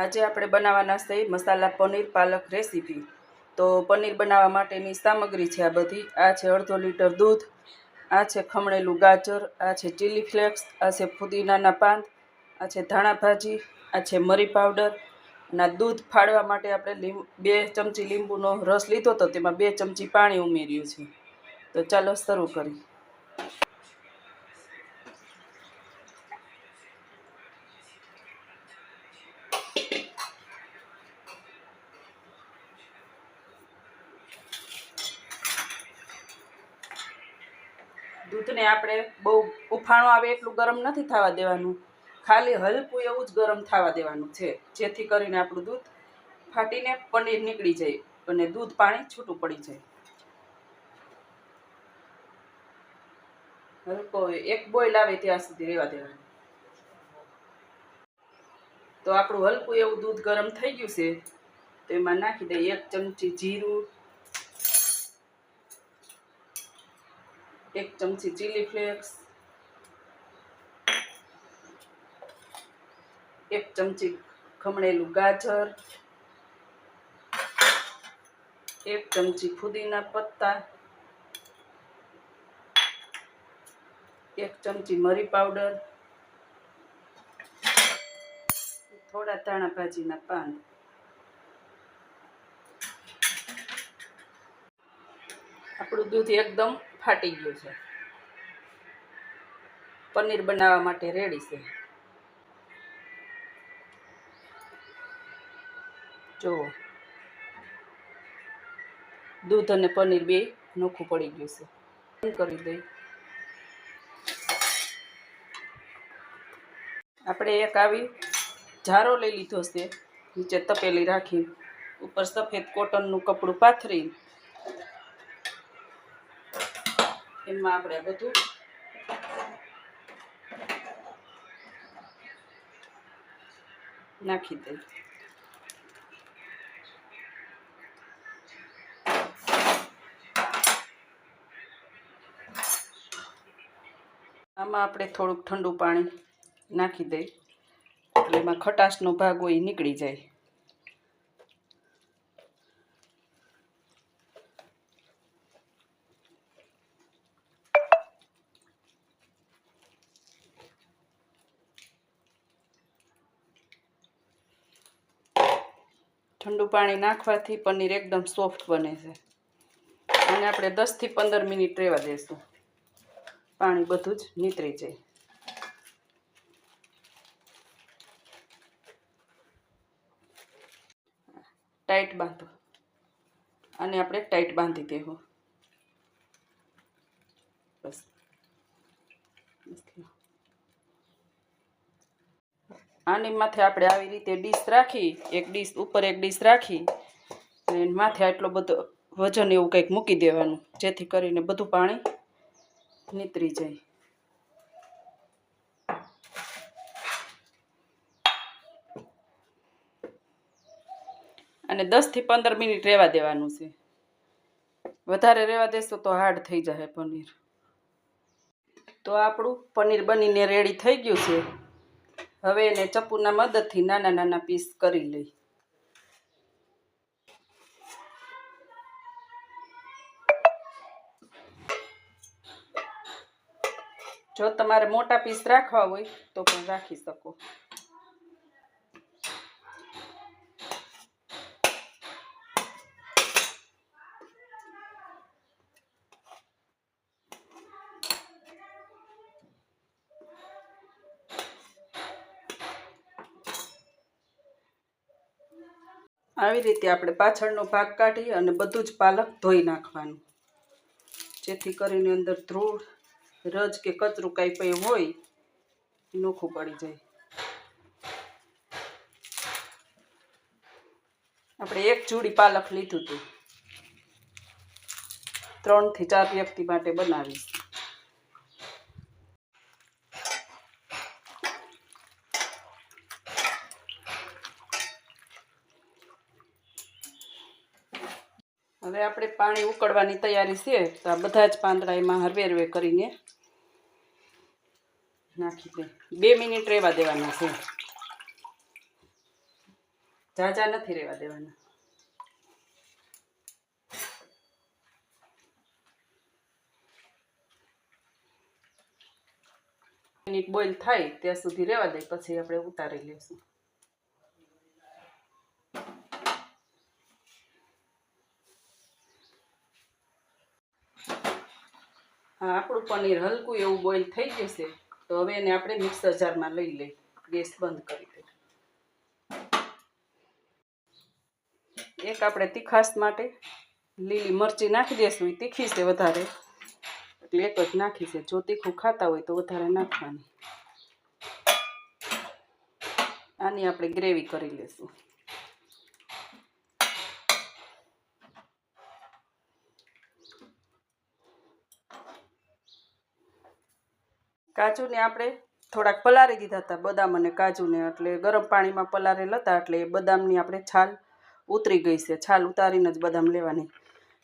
આજે આપણે બનાવવાના છે મસાલા પનીર પાલક રેસીપી. તો પનીર બનાવવા માટેની સામગ્રી છે આ બધી. આ છે અડધો લીટર દૂધ, આ છે ખમણેલું ગાજર, આ છે ચીલી ફ્લેક્સ આ છે ફુદીનાના પાન આ છે ધાણા ભાજી, આ છે મરી પાવડર. અને દૂધ ફાડવા માટે આપણે લીંબ, બે ચમચી લીંબુનો રસ લીધો તો તેમાં બે ચમચી પાણી ઉમેર્યું છે. તો ચાલો શરૂ કરી દૂધને આપણે બહુ ઉફાણો આવે એટલું ગરમ નથી થવા દેવાનું. ખાલી હલકું એવું જ ગરમ થવા દેવાનું છે, જેથી કરીને આપણું દૂધ ફાટીને પનીર નીકળી જાય અને દૂધ પાણી છૂટું પડી જાય. હલકો એક બોઇલ આવે ત્યાં સુધી રહેવા દેવાનું. તો આપણું હલકું એવું દૂધ ગરમ થઈ ગયું છે, તો એમાં નાખી દઈએ એક ચમચી જીરું એક ચમચી ચીલી ફ્લેક્સ એક ચમચી ખમણેલું ગાજર, એક ચમચી ફુદીના પત્તા, એક ચમચી મરી પાવડર, થોડા ધાણા ભાજીના પાન. આપણું દૂધ એકદમ ફાટી ગયું છે. પનીર બનાવવા માટે રેડી છે. જુઓ દૂધ અને પનીર બે નોખું પડી ગયું છે. બંધ કરી દઈ. આપણે એક આવી જારો લઈ લીધો છે, નીચે તપેલી રાખી ઉપર સફેદ કોટનનું કપડું પાથરી એમાં આપણે બધું નાખી દઈએ. આમાં આપણે થોડુંક ઠંડુ પાણી નાખી દઈ એટલે એમાં ખટાશનો ભાગ હોય નીકળી જાય. ઠંડુ પાણી નાખવાથી પનીર એકદમ સોફ્ટ બને છે. અને આપણે દસથી પંદર મિનિટ રહેવા દઈશું પાણી બધું જ નીતરી જાય. ટાઈટ બાંધો. અને આપણે ટાઈટ બાંધી દેવું. બસ બસ. આની માથે આપણે આવી રીતે ડીશ રાખી, એક ડીશ ઉપર એક ડીશ રાખી, અને માથે આટલો બધો વજન એવું કંઈક મૂકી દેવાનું, જેથી કરીને બધું પાણી નીતરી જાય. અને દસથી પંદર મિનિટ રહેવા દેવાનું છે. વધારે રહેવા દેશો તો હાર્ડ થઈ જાય પનીર. તો આપણું પનીર બનીને રેડી થઈ ગયું છે. હવે એને ચપ્પુના મદદથી નાના નાના પીસ કરી લઈ. જો તમારે મોટા પીસ રાખવા હોય તો પણ રાખી શકો. આવી રીતે આપણે પાછળનો ભાગ કાઢી અને બધું જ પાલક ધોઈ નાખવાનું. જેથી કરીને અંદર ધૂળ, રજ કે કચરું કાંઈ પણ હોય, એ નોખું પડી જાય. આપણે એક જોડી પાલક લીધું હતું. ત્રણથી ચાર વ્યક્તિ માટે બનાવીશ. હવે આપણે પાણી ઉકળવાની તૈયારી છે, તો આ બધા જ પાંદડા એમાં હરવે હરવે કરીને નાખી દે. બે મિનિટ રહેવા દેવાના છે. ઝાઝા નથી રહેવા દેવાના. મિનિટ બોઇલ થાય ત્યાં સુધી રહેવા દે, પછી આપણે ઉતારી લઈશું હા આપણું પનીર હલકું એવું બોઇલ થઈ જશે, તો હવે એને આપણે મિક્સર જારમાં લઈ લઈ ગેસ બંધ કરી દઈએ. એક આપણે તીખાસ માટે લીલી મરચી નાખી દઈશું એ તીખી છે વધારે. એટલે એક જ નાખી છે. જો તીખું ખાતા હોય તો વધારે નાખવાની. આની આપણે ગ્રેવી કરી લઈશું કાજુને આપણે થોડાક પલાળી દીધા હતા, બદામ અને કાજુને. એટલે ગરમ પાણીમાં પલાળેલ હતા એટલે એ બદામની આપણે છાલ ઉતરી ગઈ છે. છાલ ઉતારીને જ બદામ લેવાની.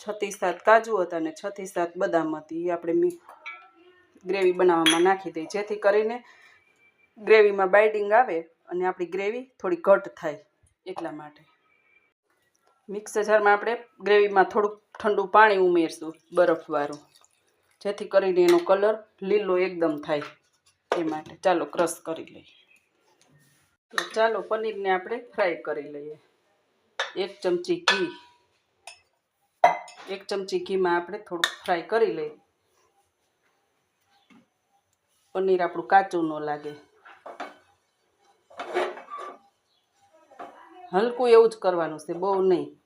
છથી સાત કાજુ હતા અને છથી સાત બદામ હતી. એ આપણે ગ્રેવી બનાવવામાં નાખી દઈ જેથી કરીને ગ્રેવીમાં બાઇડિંગ આવે અને આપણી ગ્રેવી થોડી ઘટ થાય એટલા માટે. મિક્સ જારમાં આપણે ગ્રેવીમાં થોડુંક ઠંડુ પાણી ઉમેરશું બરફવાળું. જેથી કરીને એનો કલર લીલો એકદમ થાય એ માટે. ચાલો ક્રશ કરી લઈએ. તો ચાલો પનીરને આપણે ફ્રાય કરી લઈએ. એક ચમચી ઘી. એક ચમચી ઘીમાં આપણે થોડુંક ફ્રાય કરી લઈએ. પનીર આપણું કાચું ન લાગે. હલકું એવું જ કરવાનું છે, બહુ નહીં.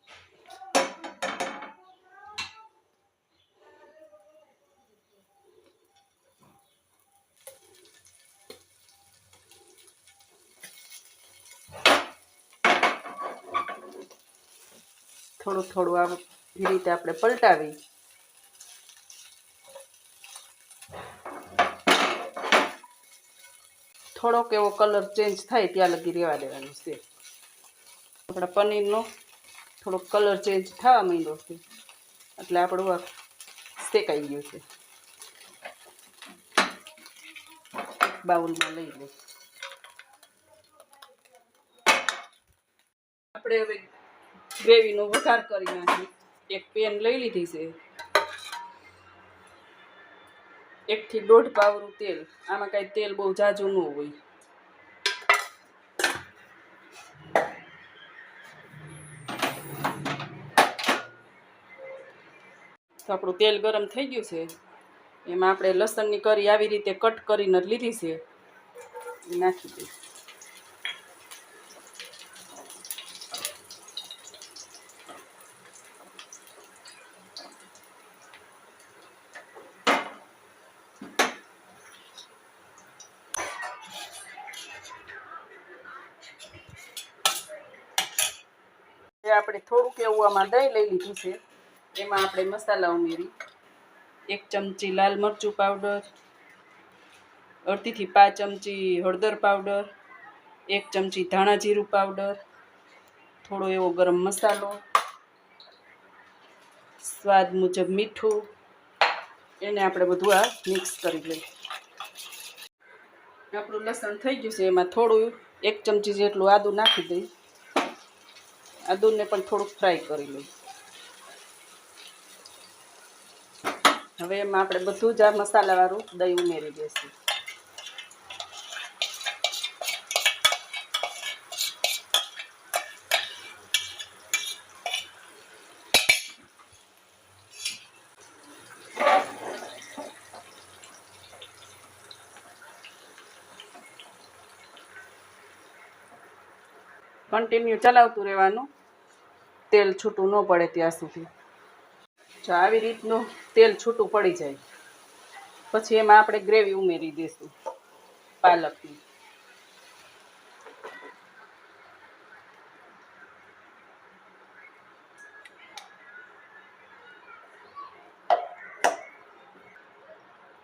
થોડું થોડું આ રીતે આપણે પલટાવી. થોડોક એવો કલર ચેન્જ થાય ત્યાં લગી રહેવા દેવાનું છે. આપણા પનીરનો થોડોક કલર ચેન્જ થવા માંડ્યો છે. એટલે આપણું આ શેકાઈ ગયું છે. બાઉલમાં લઈ લઈ આપણે હવે ગ્રેવીનો વઘાર કરી નાખી. એક પેન લઈ લીધી છે. એકથી દોઢ પાવરું તેલ. આમાં કાંઈ તેલ બહુ જાજુ ન હોય. તો આપણું તેલ ગરમ થઈ ગયું છે. એમાં આપણે લસણની કરી આવી રીતે કટ કરીને લીધી છે. નાખી દઈએ એ એવું આમાં દહીં લઈ લીધું છે. એમાં આપણે મસાલા ઉમેરી. એક ચમચી લાલ મરચું પાવડર, અડધીથી પાંચ ચમચી હળદર પાવડર, એક ચમચી ધાણા જીરું પાવડર, થોડો એવો ગરમ મસાલો, સ્વાદ મુજબ મીઠું, એને આપણે બધું આ મિક્સ કરી લઈએ. આપણું લસણ થઈ ગયું છે, એમાં થોડું એક ચમચી જેટલું આદું નાખી આદુને પણ થોડુંક ફ્રાય કરી લઈ હવે એમાં આપણે બધું જ આ મસાલાવાળું દહીં ઉમેરી દઈશું. કન્ટિન્યુ ચલાવતું રહેવાનું. તેલ છૂટું ન પડે ત્યાં સુધી. જો આવી રીતનું તેલ છૂટું પડી જાય, પછી એમાં આપણે ગ્રેવી ઉમેરી દઈશું પાલકની.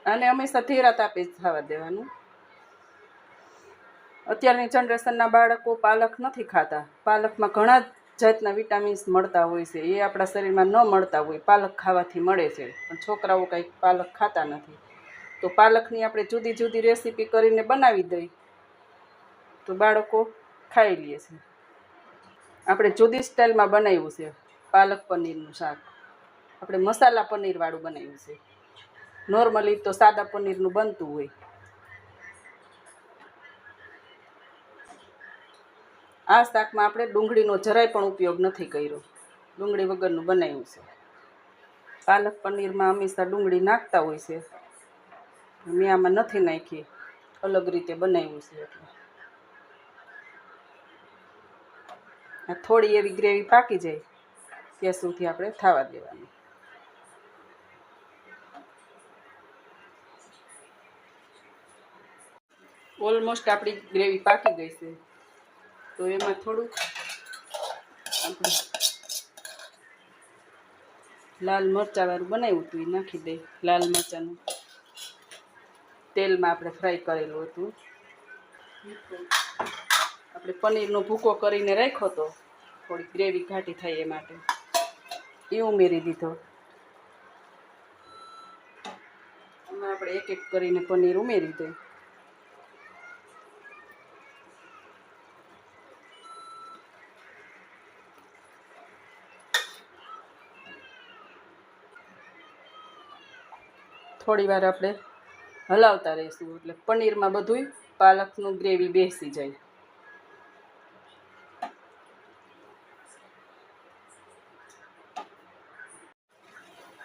અને હંમેશા ધીરા તાપે થવા દેવાનું. અત્યારની જનરેશનના બાળકો પાલક નથી ખાતા. પાલકમાં ઘણા જાતના વિટામિન્સ મળતા હોય છે. એ આપણા શરીરમાં ન મળતા હોય. પાલક ખાવાથી મળે છે. પણ છોકરાઓ કંઈક પાલક ખાતા નથી. તો પાલકની આપણે જુદી જુદી રેસીપી કરીને બનાવી દઈ. તો બાળકો ખાઈ લે છે. આપણે જુદી સ્ટાઇલમાં બનાવ્યું છે. પાલક પનીરનું શાક. આપણે મસાલા પનીરવાળું બનાવ્યું છે. નોર્મલી તો સાદા પનીરનું બનતું હોય. આ શાકમાં આપણે ડુંગળીનો જરાય પણ ઉપયોગ નથી કર્યો. ડુંગળી વગરનું બનાવ્યું છે. પાલક પનીરમાં હંમેશા ડુંગળી નાખતા હોય છે. મેં આમાં નથી નાખી અલગ રીતે બનાવ્યું છે એટલે. થોડી એવી ગ્રેવી પાકી જાય, ત્યાં સુધી આપણે થવા દેવાની. ઓલમોસ્ટ આપણી ગ્રેવી પાકી ગઈ છે. તો એમાં થોડુંક આપણે લાલ મરચાંવાળું બનાવ્યું હતું, એ નાખી દઈ લાલ મરચાંનું. તેલમાં આપણે ફ્રાય કરેલું હતું. આપણે પનીરનો ભૂકો કરીને રાખ્યો હતો. થોડી ગ્રેવી ઘાટી થાય એ માટે. એ ઉમેરી દીધો. એમાં આપણે એક એક કરીને પનીર ઉમેરી દઈએ થોડી વાર આપણે હલાવતા રહીશું. એટલે પનીરમાં બધુંય પાલકનું ગ્રેવી બેસી જાય.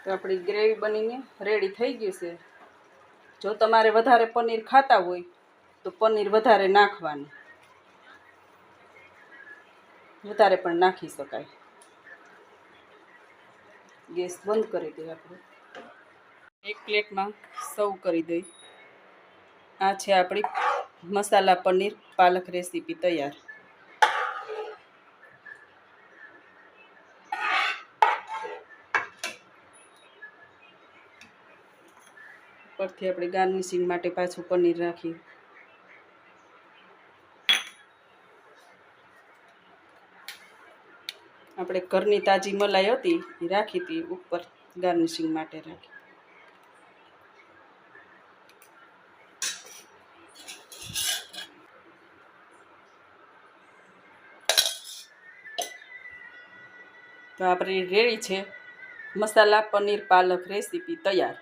તો આપણી ગ્રેવી બનીને રેડી થઈ ગયું છે. જો તમારે વધારે પનીર ખાતા હોય, તો પનીર વધારે નાખવાનું. વધારે પણ નાખી શકાય. ગેસ બંધ કરી દઈએ આપણે. એક પ્લેટમાં સર્વ કરી દઈ. આ છે આપણી મસાલા પનીર પાલક રેસીપી તૈયાર. ઉપરથી આપણે ગાર્નિશિંગ માટે પાછું પનીર રાખીએ. આપણે ઘરની તાજી મલાઈ હતી રાખી હતી ઉપર ગાર્નિશિંગ માટે રાખી. તો આપણી રેડી છે. મસાલા પનીર પાલક રેસીપી તૈયાર.